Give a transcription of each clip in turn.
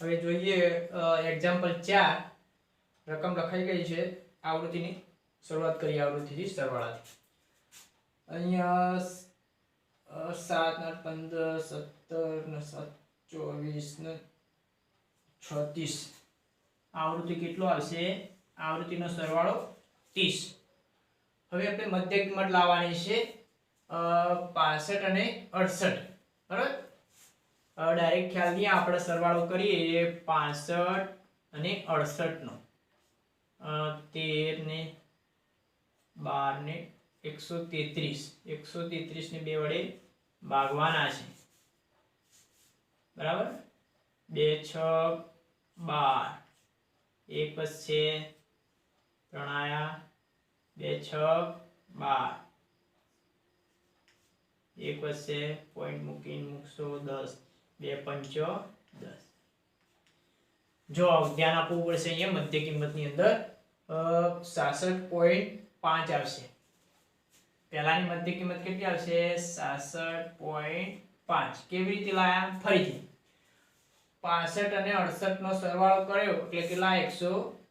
હવે જોઈએ એક્ઝામ્પલ ચાર. રકમ લખાઈ ગઈ છે આવૃત્તિની. શરૂઆત કરીએ આવૃત્તિથી સરવાળાથી. અહીંયા સાત ને પંદર, સત્તર ને સાત, ચોવીસ ને છત્રીસ. આવૃત્તિ કેટલો આવશે? આવૃત્તિનો સરવાળો ત્રીસ. હવે આપણે મધ્ય કિંમત લાવવાની છે પાસઠ અને અડસઠ. બરાબર? ડાયરેક્ટ ખ્યાલથી આપણે સરવાળો કરીએ પાસઠ અને અડસઠનો તેર ને બાર ને એકસો તેત્રીસ. એકસો તેત્રીસ ને બે વડે ભાગવાના છે. બરાબર? બે, છ, બાર. એક વચ્ચે ત્રણાયા બે, છ, બાર. એક વચ્ચે પોઈન્ટ મૂકીને મૂકશો દસ. બે પંચો દસ. જો ધ્યાન આપવું પડશે અહીંયા મધ્ય કિંમતની અંદર સાસઠ પોઈન્ટ પાંચ આવશે. પહેલાની મધ્ય કિંમત કેટલી આવશે? સાસઠ પોઈન્ટ પાંચ. કેવી રીતે લાયા? ફરીથી. પાસઠ અને અડસઠ નો સરવાળો કર્યો, એટલે કેટલા એકસો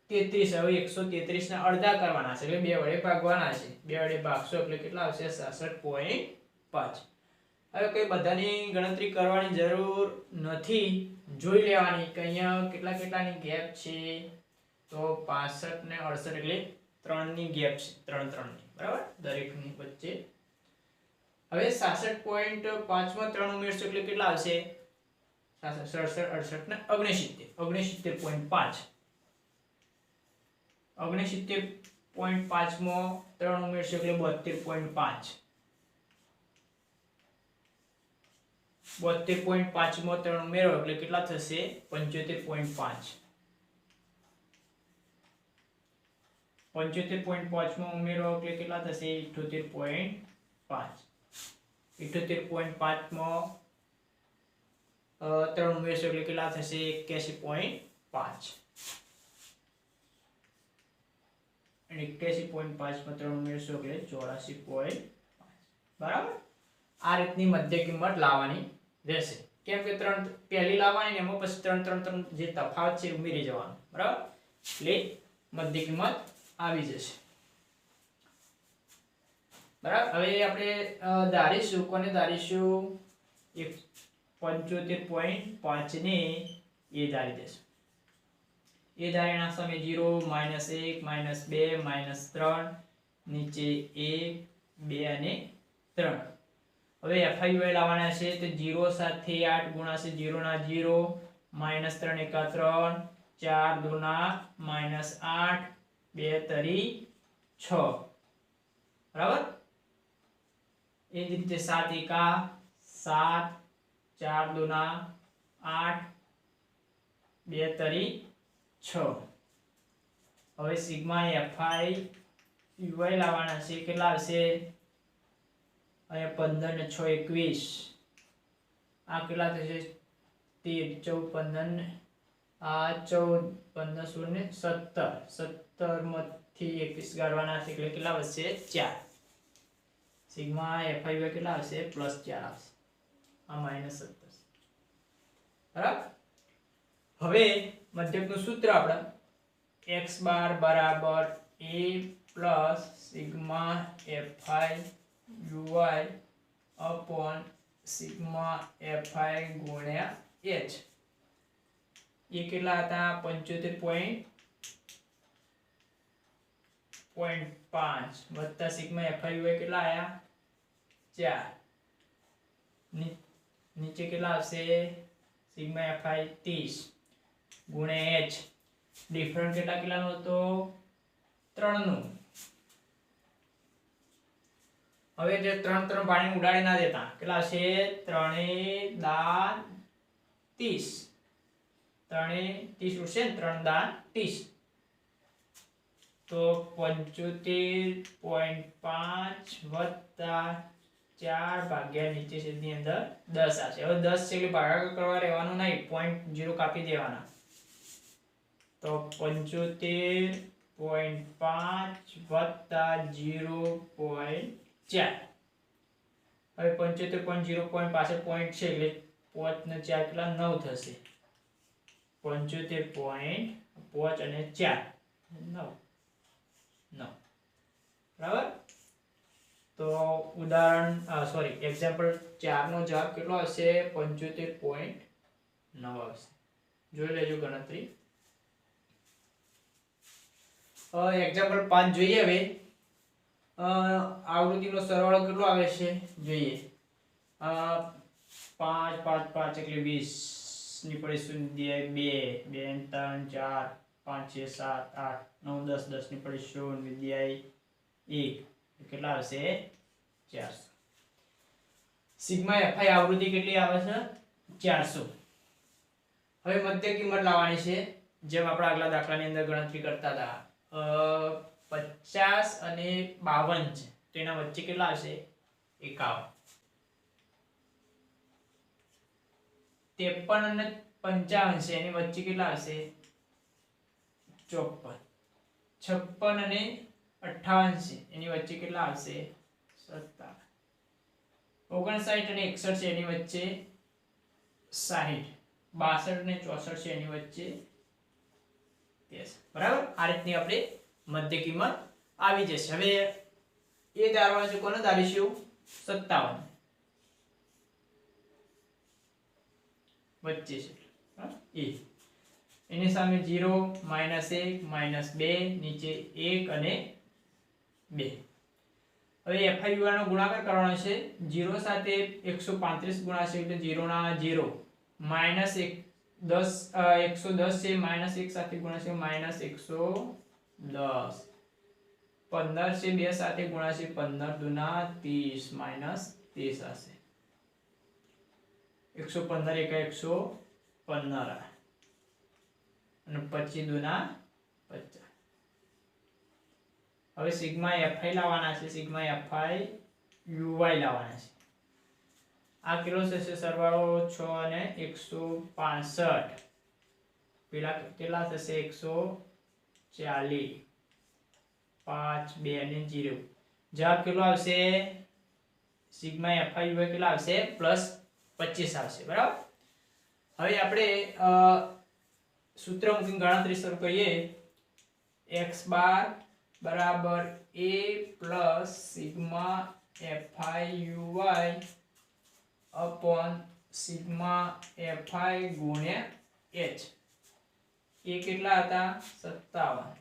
તેત્રીસ. હવે એકસો તેત્રીસ ને અડધા કરવાના છે, એટલે બે વડે ભાગવાના છે. બે વડે ભાગશો એટલે કેટલા આવશે? સાસઠ પોઈન્ટ પાંચ. હવે કંઈ બધાની ગણતરી કરવાની જરૂર નથી. જોઈ લેવાની કે અહીંયા કેટલા કેટલાની ગેપ છે. તો પાસઠ ને અડસઠ એટલે ત્રણની ગેપ છે. ત્રણ ત્રણની. બરાબર? દરેકની વચ્ચે. હવે સાસઠ પોઈન્ટ પાંચમાં ત્રણ ઉમેરશો એટલે કેટલા આવશે? સાસઠ, સડસઠ, અડસઠ ને ઓગણસિત્તેર. ઓગણસિત્તેર પોઈન્ટ પાંચ. ઓગણસિત્તેર પોઈન્ટ પાંચમાં ત્રણ ઉમેરશો એટલે બોતેર પોઈન્ટ પાંચ. બોતેર પોઈન્ટ પાંચમાં ત્રણ ઉમેરો એટલે કેટલા થશે? પંચોતેર પોઈન્ટ પાંચ. પંચોતેર પોઈન્ટ પાંચમાં ઉમેરો એટલે કેટલા થશે? ઇઠોતેર પોઈન્ટ પાંચ. ઇઠોતેર પોઈન્ટ પાંચમાં ત્રણ ઉમેરશો એટલે કેટલા થશે? એક્યાસી પોઈન્ટ પાંચ. અને એક્યાસી પોઈન્ટ પાંચમાં ત્રણ ઉમેરશો એટલે ચોરાસી પોઈન્ટ બરાબર? આ રીતની મધ્ય કિંમત લાવવાની રહેશે. કેમ કે ત્રણ પહેલી લાવવાની ને એમાં પછી ત્રણ ત્રણ ત્રણ જે તફાવત છે ઉમેરી જવાનો. બરાબર? એટલે મધ્ય કિંમત આવી જશે. બરાબર? હવે આપણે ધારીશું. કોને ધારીશું? એક પંચોતેર પોઈન્ટ પાંચને એ ધારી દેશું. એ ધારીના સામે જીરો, માઇનસ એક, માઇનસ બે, માઇનસ ત્રણ, નીચે એક, બે અને ત્રણ. હવે એફઆઈયુઆઈ લાવવાના છે તો જીરો સાથે આઠ ગુણાશે જીરોના જીરો માઇનસ ત્રણ એકા ત્રણ, ચાર દુના માઇનસ આઠ, બે તરી છ. બરાબર? એ જ રીતે સાત એકા સાત, ચાર દુના આઠ, બે તરી છ. હવે સિગ્મા એફઆઈ યુઆઈ લાવવાના છે. કેટલા આવશે? અહીંયા પંદર ને છ એકવીસ. આ કેટલા થશે? તેર, ચૌદ, પંદર ને, આ ચૌદ, પંદર, સોળ ને સત્તર. સત્તરમાંથી એકવીસ ગાળવાના છે એટલે કેટલા વધશે? ચાર. સિગ્મા એફઆઈ કેટલા આવશે? પ્લસ ચાર આવશે. આ માઇનસ સત્તર. બરાબર? હવે મધ્યકનું સૂત્ર આપણે એક્સ બાર બરાબર A plus sigma F I U I upon sigma F I ગુણ્યા એચ એ કેટલા હતા પંચોતેર પોઈન્ટ પોઈન્ટ પાંચ વત્તા સિગ્મા એફઆઈ યુઆઈ કેટલા આયા ચાર ની- નીચે કેટલા આવશે સિગ્મા એફઆઈ ત્રીસ ગુણ્યા એચ ડિફરન્ટ કેટલા કેટલાનો હતો ત્રણનું હવે જે ત્રણ ત્રણ પાણી ઉડાડી ના દેતા, કેટલા છે? ત્રણે દાન ત્રીસ. ત્રણે ત્રીસ ઉડશે ત્રણ દાન ત્રીસ. તો પંચોતેર પોઈન્ટ પાંચ વત્તા ચાર ભાગ્યા નીચે છેદની અંદર દસ આવશે. હવે દસ છે એટલે ભાગાકાર કરવા રહેવાનું નહીં પોઈન્ટ જીરો કાપી દેવાના. તો પંચોતેર પોઈન્ટ પાંચ વત્તા જીરો પોઈન્ટ ચાર. હવે પંચોતેર પોઈન્ટ જીરો પોઈન્ટ પાછળ પોઈન્ટ છે એટલે પાંચ ને ચાર કેટલા? નવ થશે. પંચોતેર પોઈન્ટ પાંચ અને ચાર. નવ. નવ. બરાબર? તો ઉદાહરણ સોરી એક્ઝામ્પલ ચારનો જવાબ કેટલો હશે પંચોતેર પોઈન્ટ નવ આવશે. જોઈ લેજો ગણતરી. એક્ઝામ્પલ પાંચ જોઈએ હવે. આવૃત્તિનો સરવાળો કેટલો આવે છે? જોઈએ. પાંચ પાંચ પાંચ એટલે વીસ. ની પડી શૂન્ય બે. બે ત્રણ, ચાર. પાંચ છ સાત, આઠ. નવ, દસ દસની પડે શૂન્ય વિદ્યાય એક. કેટલા આવશે? ચારસો. સિગ્મા એફઆઈ આવૃત્તિ કેટલી આવે છે? ચારસો. હવે મધ્ય કિંમત લાવવાની છે. જેમ આપણે આગલા દાખલાની અંદર ગણતરી કરતા હતા. પચાસ અને બાવન છે. તો એના વચ્ચે કેટલા હશે? એકાવન. ત્રેપન અને પંચાવન છે. એની વચ્ચે કેટલા હશે? ચોપન. છપ્પન અને અઠાવન છે. એની વચ્ચે કેટલા હશે? સત્તાવન. ઓગણસાઠ અને એકસઠ છે. એની વચ્ચે સાહીઠ. બાસઠ અને ચોસઠ છે. એની વચ્ચે બરાબર? આ રીતની આપણે મધ્ય કિંમત આવી જશે. હવે એ ધારવાનું છે કોને ધારીશું સત્તાવન. વચ્ચે છે એ. એની સામે જીરો માઇનસ એક, માઇનસ બે, નીચે એક અને બે. હવે એફઆઈ નો ગુણાકાર કરવાનો છે. જીરો સાથે 135 ગુણાશે એટલે 0 ના જીરો માઇનસ એક દસ એકસો દસ છે. માઇનસ એક સાથે ગુણાશે માઇનસ એકસો દસ. પંદર છે, બે સાથે ગુણાશે પંદર દુના ત્રીસ, માઇનસ ત્રીસ હશે. એકસો પંદર એકા એકસો પંદર. અને પચીસ દુના પચાસ. હવે સિગ્મા એફઆઈ લાવવાના છે, સિગ્મા એફઆઈ યુવાય લાવવાના છે. આ કેટલો થશે સરવાળો? છ અને એકસો પાસઠ. પેલા કેટલા થશે? એકસો ચાલીસ. પાંચ, બે અને જીરો. જવાબ કેટલો આવશે? સિગ્મા એફઆઈ હોય કેટલા આવશે? પ્લસ પચીસ આવશે, બરાબર? હવે આપણે સૂત્ર મૂકીને ગણતરી શરૂ કરીએ. એક્સ બાર બરાબર A plus sigma F I U Y upon sigma F I ગુણ્યા એચ. એ કેટલા હતા? સત્તાવન.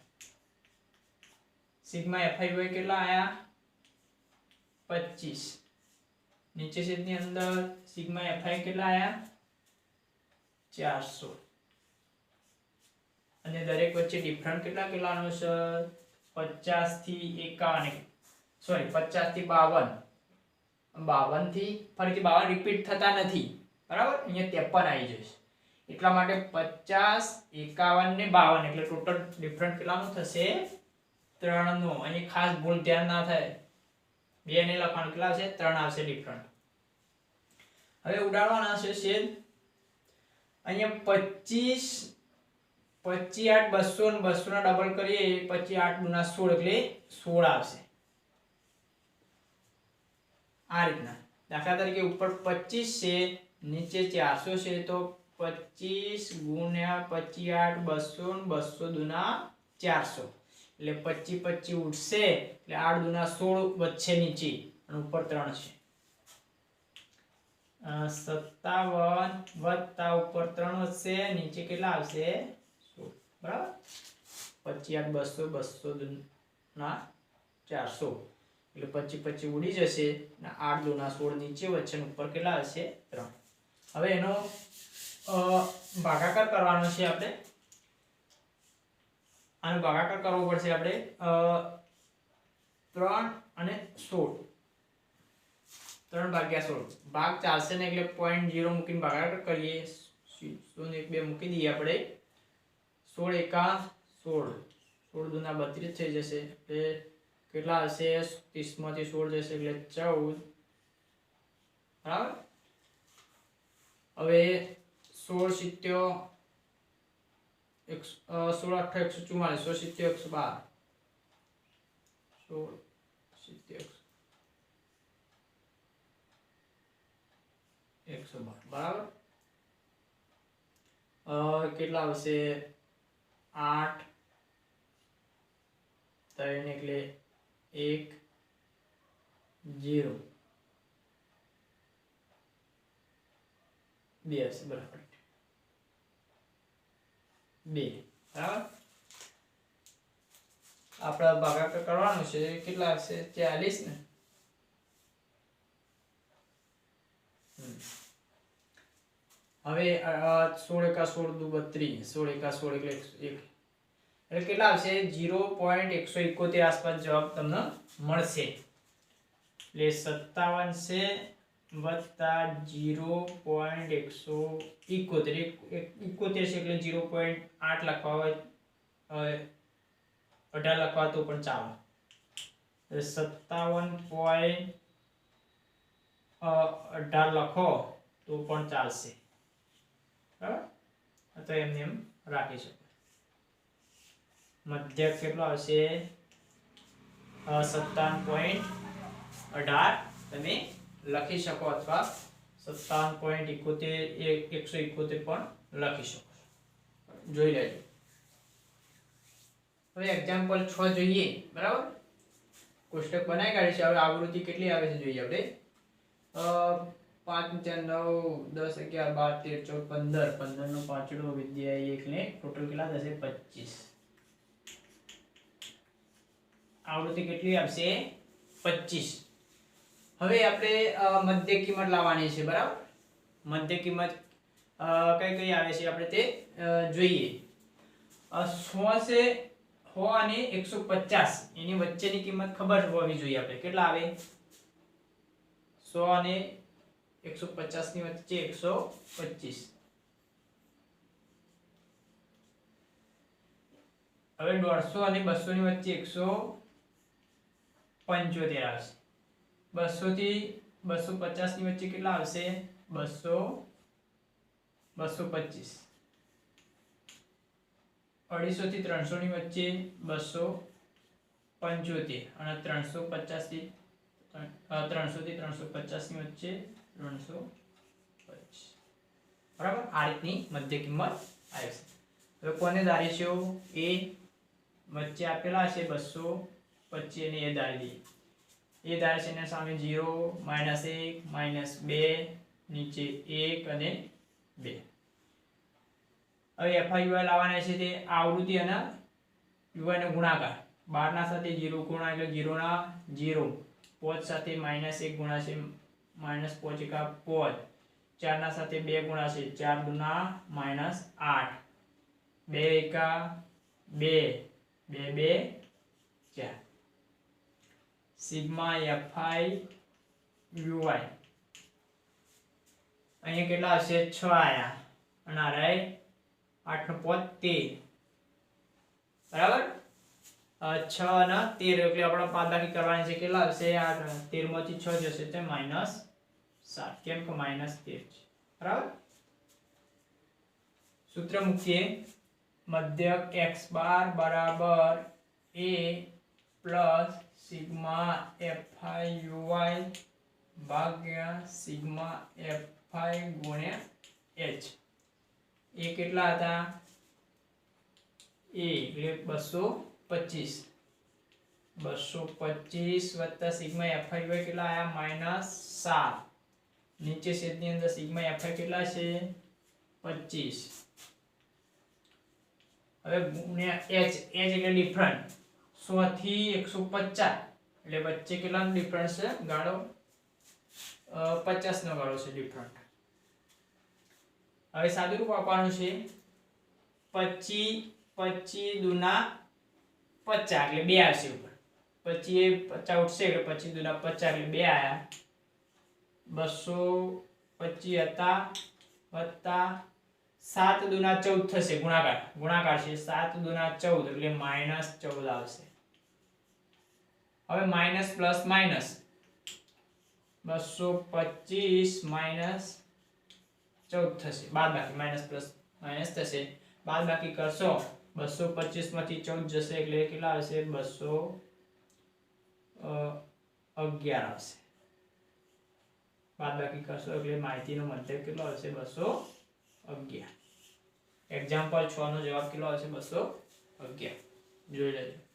સિગ્મા એફઆઈ હોય કેટલા આયા? પચીસ. નીચે છેદની અંદર સિગ્મા એફઆઈ કેટલા આયા? ચારસો. અને દરેક વચ્ચે ડિફરન્ટ કેટલા કેટલાનો છે? પચાસથી એકાવન સોરી પચાસથી બાવન. બાવનથી ફરીથી બાવન રિપીટ થતા નથી. બરાબર? અહીંયા ત્રેપન આવી જશે. એટલા માટે પચાસ, એકાવન ને બાવન. એટલે ટોટલ ડિફરન્ટ કેટલાનું થશે? ત્રણનો. અહીં ખાસ ભૂલ ધ્યાન ના થાય. બે ને લખાણ કેટલા છે ત્રણ આવશે ડિફરન્ટ હવે ઉડાડવાના છે છેદ. અહીંયા પચીસ પચી આઠ બસો ને બસો ડબલ કરીએ પચી આઠ ગુના સોળ એટલે સોળ આવશે. આ રીતના. દાખલા તરીકે ઉપર પચીસ છે, નીચે ચારસો છે, તો પચીસ ગુણ્યા પચી આઠ બસો બસો દુના ચારસો. એટલે પચી પચી ઉઠશે એટલે આઠ દુના સોળ વચ્ચે નીચે, અને ઉપર ત્રણ છે. સત્તાવન વત્તા ઉપર ત્રણ વધશે, નીચે કેટલા આવશે? બરાબર? પચી આઠ બસો બસો દુના ચારસો. એટલે પચી પચી ઉડી જશે આઠ દુના સોળ નીચે વચ્ચે ઉપર કેટલા હશે ત્રણ. હવે એનો ભાગાકાર કરવાનો છે આપણે. આનો ભાગાકાર કરવો પડશે આપણે ત્રણ અને સોળ. ત્રણ ભાગ્યા સોળ. ભાગ ચાલશે ને એટલે પોઈન્ટ જીરો મૂકીને ભાગાકાર કરીએ. શૂન્ય એક બે મૂકી દઈએ આપણે. સોળ એકા સોળ. સોળ દુના બત્રીસ થઈ જશે. એટલે કેટલા હશે? ત્રીસમાંથી સોળ જશે એટલે ચૌદ. બરાબર? હવે સોળ સિત્યો અ, સોળ અઠા એકસો ચુમ્માલીસ સોળ સિત્યો એકસો બાર સોળ સિત્ય એકસો બાર બરાબર? કેટલા આવશે? આઠ ત્રણ એટલે એક જીરો બે હશે બરાબર. બે ભાગાકાર કરવાનું છે, કેટલા હશે? ચાલીસ ને? હવે સોળ એકા સોળ દુ બત્રીસ, સોળ એકા સોળ એટલે એક. એટલે કેટલા આવશે? જીરો પોઈન્ટ એકસો એકોતેર આસપાસ જવાબ તમને મળશે. એટલે સત્તાવન છે વત્તા જીરો પોઈન્ટ એકસો ઇકોતેર ઇકોતેર છે એટલે જીરો પોઈન્ટ આઠ લખવા હોય અઢાર લખવા તો પણ ચાલે. સત્તાવન પોઈન્ટ અઢાર લખો તો પણ ચાલશે. બરાબર? તો એમને એમ રાખી શકો. મધ્ય કેટલો આવશે? સત્તાવન પોઈન્ટ અઢાર. તમે લખી શકો અથવા સત્તાવન પોઈન્ટ એકોતેર એકસો એકોતેર પણ લખી શકો જોઈ લેજો. હવે એક્ઝામ્પલ છ જોઈએ, બરાબર? કોષ્ટક બનાવી કાઢી છે. હવે આવૃત્તિ કેટલી આવે છે જોઈએ આપણે? પાંચ નવ, દસ, અગિયાર, બાર, તેર, ચૌદ, પંદર. પંદર નો પાંચડો વિદ્યા એક ને ટોટલ કેટલા થશે? પચીસ. આવૃત્તિ કેટલી આવશે પચીસ. હવે આપણે મધ્ય કિંમત લાવવાની છે, બરાબર? મધ્ય કિંમત કઈ કઈ આવે છે આપણે તે જોઈએ. સો છે, સો અને એકસો પચાસ. એની વચ્ચેની કિંમત ખબર હોવી જોઈએ આપણે. કેટલા આવે? સો અને એકસો પચાસની વચ્ચે એકસો પચીસ. હવે દોઢસો અને બસો ની વચ્ચે એકસો પંચોતેર આવશે. બસો થી બસો પચાસની વચ્ચે કેટલા આવશે? બસો બસો પચીસ. અઢીસો થી ત્રણસો ની વચ્ચે બસો પંચોતેર અને ત્રણસો પચાસથી ત્રણસો થી ત્રણસો પચાસની વચ્ચે ત્રણસો પચીસ. બરાબર? આ રીતની મધ્ય કિંમત આવી છે. હવે કોને ધારીશું? એ વચ્ચે આપેલા છે બસો પચીસ અને એ ધારી દઈએ. એ થાય છે એના સામે જીરો, માઇનસ એક, માઇનસ બે, નીચે એક અને બે. હવે એફઆઈ લાવવાના છે તે આવૃત્તિ અને યુવાનો ગુણાકાર. બારના સાથે ઝીરો ગુણા એટલે ઝીરોના ઝીરો પોચ સાથે માઇનસ એક ગુણા છે માઇનસ પોચ એકા પોચ. ચારના સાથે બે ગુણા છે ચાર દુના માઇનસ આઠ. બે એકા બે. બે બે, ચાર. સિગ્મા એફઆઈ યુઆઈ અહીંયા કેટલા હશે છ આયા. અને આ રહે આઠ નો પોચ, તેર. બરાબર? છ અને તેર એટલે આપણે બાદબાકી કરવાની છે. કેટલા હશે આઠ તેરમાંથી છ જશે તે માઇનસ સાત. કેમ કે માઇનસ તેર છે. બરાબર? સૂત્ર મૂકીએ. મધ્યક એક્સ બાર બરાબર A plus sigma F I U I ભાગ્યા સિગ્મા એફઆઈ ગુણ્યા એચ એ કેટલા હતા? એ એટલે બસો પચીસ. બસો પચીસ વત્તા સિગ્મા એફઆઈ હોય કેટલા આયા? માઇનસ સાત. નીચે છેદની અંદર સિગ્મા એફઆઈ કેટલા છે? પચીસ. હવે ગુણ્યા એચ એચ એટલે ડિફરન્ટ સો એકસો પચાસ. એટલે વચ્ચે કેટલાનો ડિફરન્સ છે? ગાળો? પચાસ નો ગાળો છે ડિફરન્ટ હવે સાદું રૂપ આપવાનું છે પચી પચી દુના પચાસ, એટલે બે આવશે ઉપર. પછી એ પચાસ ઉઠશે, એટલે પચી દુના પચાસ, એટલે બે આયા. બસો પચી હતા, વત્તા સાત દુના ચૌદ થશે, ગુણાકાર. ગુણાકાર છે સાત દુના ચૌદ, એટલે માઇનસ ચૌદ આવશે. હવે માઇનસ પ્લસ માઇનસ બસો પચીસ માઇનસ ચૌદ થશે. બાદ બાકી માઇનસ પ્લસ માઇનસ થશે. બાદ બાકી કરશો, બસો પચીસમાંથી ચૌદ જશે એટલે કેટલા આવશે? બસો અગિયાર આવશે. બાદ બાકી કરશો એટલે માહિતીનો મધ્યક કેટલો આવશે? બસો અગિયાર. એક્ઝામ્પલ છ નો જવાબ કેટલો આવશે? બસો અગિયાર. જોઈ લેજો.